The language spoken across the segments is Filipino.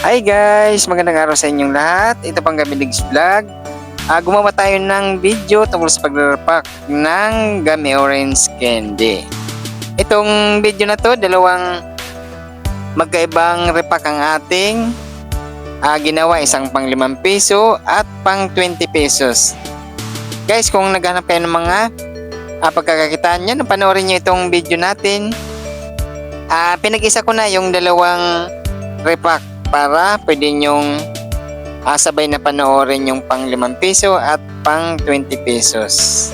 Hi guys! Magandang araw sa inyong lahat. Ito pang Gamidigs Vlog. Ah, gumawa tayo ng video tungkol sa pagre-repack ng Gummy Orange Candy. Itong video na to, dalawang magkaibang repack ang ating ah, ginawa. Isang pang 5 piso at pang 20 pesos. Guys, kung naghanap kayo ng mga ah, pagkakakitaan nyo, panoorin nyo itong video natin. Ah, pinag-isa ko na yung dalawang repack para pwede nyong ah, sabay na panoorin yung pang 5 piso at pang 20 pesos.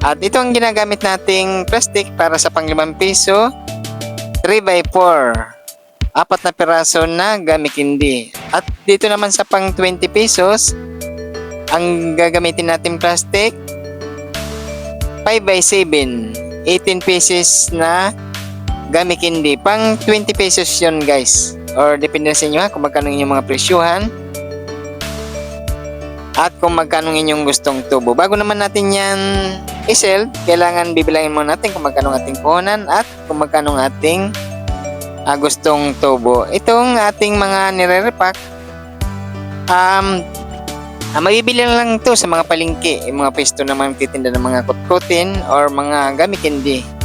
At ito ang ginagamit nating plastic para sa pang 5 piso, 3x4. Apat na piraso na gamit hindi. At dito naman sa pang 20 pesos, ang gagamitin natin plastic, 5x7. 18 pieces na gamit hindi. Pang 20 pesos yun guys or depende sa inyo ha, kung magkano inyong mga presyuhan at kung magkano inyong gustong tubo. Bago naman natin yan isell, kailangan bibilangin muna natin kung magkano ating puhunan at kung magkano ating ah, gustong tubo. Itong ating mga nire-repack, um, ah, mabibili lang to sa mga palengke, yung mga pesto na mga titinda ng mga kutkutin or mga gamit candy.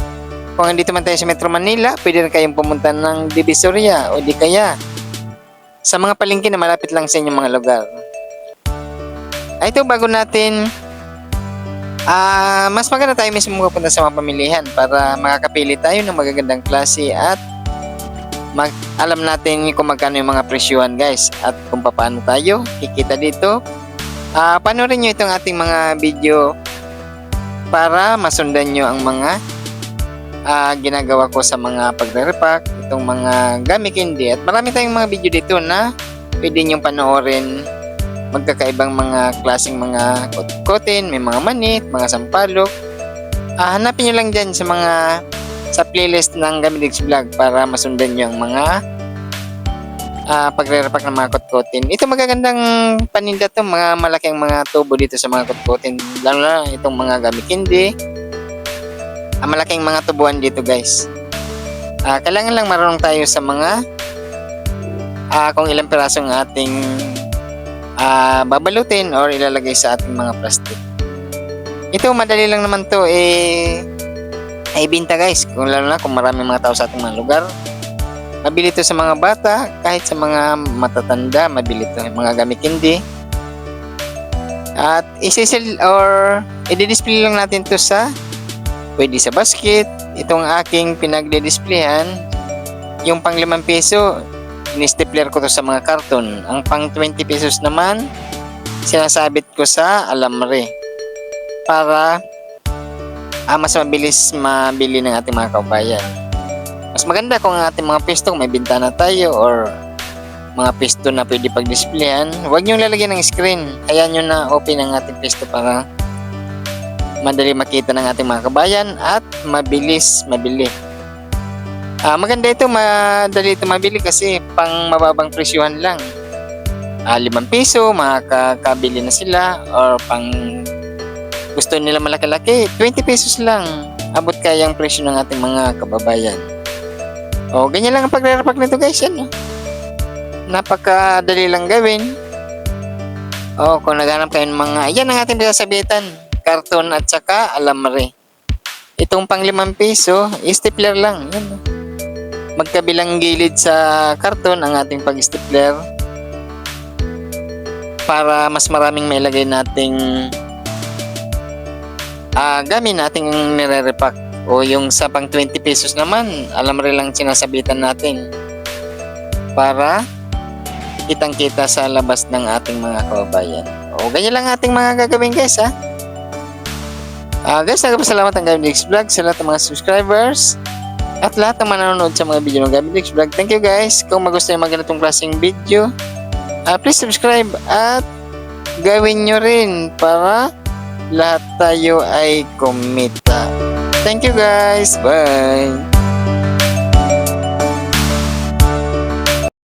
Kung andito man tayo sa Metro Manila, pwede rin kayong pumunta ng Divisoria o di kaya sa mga palengke na malapit lang sa inyong mga lugar. Ay, ito bago natin ah mas maganda tayo mismo pupunta sa mga pamilihan para makakapili tayo ng magagandang klase at mag alam natin kung magkano yung mga presyuhan guys at kung paano tayo kikita dito. Ah, panoorin nyo itong ating mga video para masundan nyo ang mga ah, ginagawa ko sa mga pagre-repack, itong mga gamit hindi. At marami tayong mga video dito na pwede niyong panoorin magkakaibang mga klaseng mga kutkutin, may mga manit, mga sampalok. Ah, hanapin nyo lang dyan sa mga sa playlist ng Gamidigs Vlog para masundan nyo ang mga ah, pagre-repack ng mga kutkutin. Ito magagandang paninda to, mga malaking mga tubo dito sa mga kutkutin. Lalo na itong mga gamit hindi ang malaking mga tubuan dito guys. Ah, kailangan lang marunong tayo sa mga ah, kung ilang piraso ang ating ah, babalutin or ilalagay sa ating mga plastic. Ito madali lang naman to eh ay binta guys kung lalo na kung maraming mga tao sa ating mga lugar. Mabili to sa mga bata kahit sa mga matatanda mabili to mga gamit hindi. At isisil or i-display lang natin to sa pwede sa basket. Itong aking pinagde-displayhan, yung pang 5 peso, in-stapler ko to sa mga karton. Ang pang 20 pesos naman, sinasabit ko sa alamre para ah, mas mabilis mabili ng ating mga kabayan. Mas maganda kung ang ating mga pesto may bintana tayo or mga pesto na pwede pag-displayan. Huwag nyo lalagyan ng screen. Hayaan nyo na open ang ating pesto para madali makita ng ating mga kabayan at mabilis mabili. Ah, maganda ito, madali ito mabili kasi pang mababang presyuhan lang. Ah, 5 piso, makakabili na sila or pang gusto nila malaki-laki, 20 pesos lang. Abot kaya ang presyo ng ating mga kababayan. O, ganyan lang ang pagre-repack nito guys, yan. Napakadali lang gawin. O, kung naghanap kayo ng mga, yan ang ating sasabitan karton at saka alamre. Itong pang 5 piso, stapler lang. Yan. Magkabilang gilid sa karton ang ating pag-stapler para mas maraming mailagay nating ah gamit nating nire-repack o yung sa pang 20 pesos naman alamre lang sinasabitan natin para kitang kita sa labas ng ating mga kababayan. O ganyan lang ating mga gagawin guys ha. Ah, guys, nagpasalamat ang Gabinix Vlog sa lahat ng mga subscribers at lahat ng manonood sa mga video ng Gabinix Vlog. Thank you guys. Kung magustuhan yung mga ganitong klaseng video, ah, please subscribe at gawin nyo rin para lahat tayo ay kumita. Thank you guys. Bye.